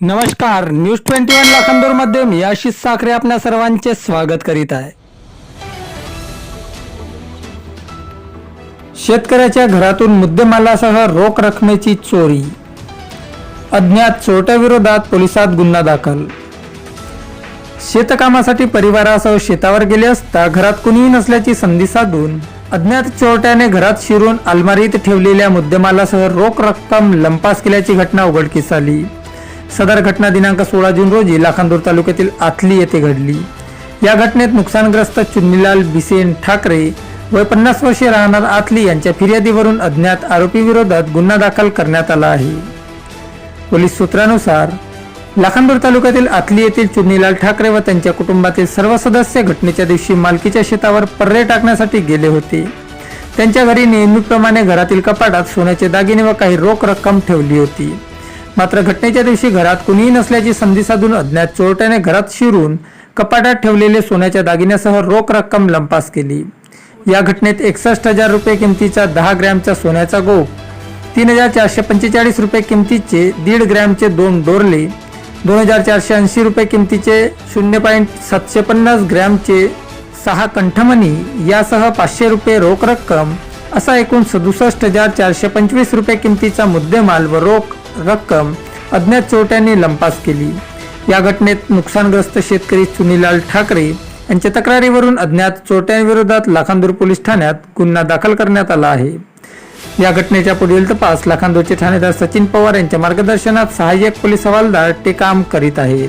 नमस्कार news twenty one लाखांदूरमध्ये मी आशिष साखरे आपल्या सर्वांचे स्वागत करीत आहे. शेतकऱ्याच्या घरातून मुद्देमालासह रोख रकमेची चोरी. अज्ञात चोरट्याविरोधात पोलिसात गुन्हा दाखल. शेतकामासाठी परिवारासह शेतावर गेले असता घरात कुणीही नसल्याची संधी साधून अज्ञात चोरट्याने घरात शिरून अलमारीत ठेवलेल्या मुद्देमालासह रोख रक्कम लंपास केल्याची घटना उघडकीस आली. सदर घटना दिनांक सोळा जून रोजी लाखांदूर तालुक्यातील आथली येथे घडली. या घटनेत नुकसानग्रस्त चुन्नीलाल बिसेन ठाकरे वय पन्नास वर्षे राहणार आथली यांच्या फिर्यादीवरून अज्ञात आरोपीविरोधात गुन्हा दाखल करण्यात आला आहे. पोलीस सूत्रानुसार लाखांदूर तालुक्यातील आथली येथील चुन्नीलाल ठाकरे व त्यांच्या कुटुंबातील सर्व सदस्य घटनेच्या दिवशी मालकीच्या शेतावर पर्रे टाकण्यासाठी गेले होते. त्यांच्या घरी नेहमीप्रमाणे घरातील कपाटात सोन्याचे दागिने व काही रोख रक्कम ठेवली होती. मात्र घटनेच्या दिवशी घरात कुणीही नसल्याची संधी साधून अज्ञात चोरट्याने घरात शिरून कपाटात ठेवलेले सोन्याच्या दागिन्यासह रोख रक्कम लंपास केली. या घटनेत एकसष्ट हजार रुपये किमतीचा दहा ग्रॅमचा सोन्याचा गोप तीन हजार चारशे पंचेचाळीस रुपये किमतीचे दीड ग्रॅमचे दोन डोरले दोन हजार चारशे ऐंशी रुपये किमतीचे शून्य पॉईंट सातशे पन्नास ग्रॅमचे सहा कंठमणी यासह पाचशे रुपये रोख रक्कम असा एकूण सदुसष्ट हजार चारशे पंचवीस रुपये किमतीचा मुद्देमाल व रोख रक्कम अज्ञात चोरट्यांनी लंपास केली. या घटनेत नुकसानग्रस्त शेतकरी चुनीलाल ठाकरे यांच्या तक्रारीवरून अज्ञात चोरट्यांविरोधात लाखांदूर पोलीस ठाण्यात गुन्हा दाखल करण्यात आला आहे. या घटनेच्या पुढील तपास लाखांदूरचे ठाणेदार सचिन पवार यांच्या मार्गदर्शनात सहाय्यक पोलीस हवालदार ते काम करीत आहेत.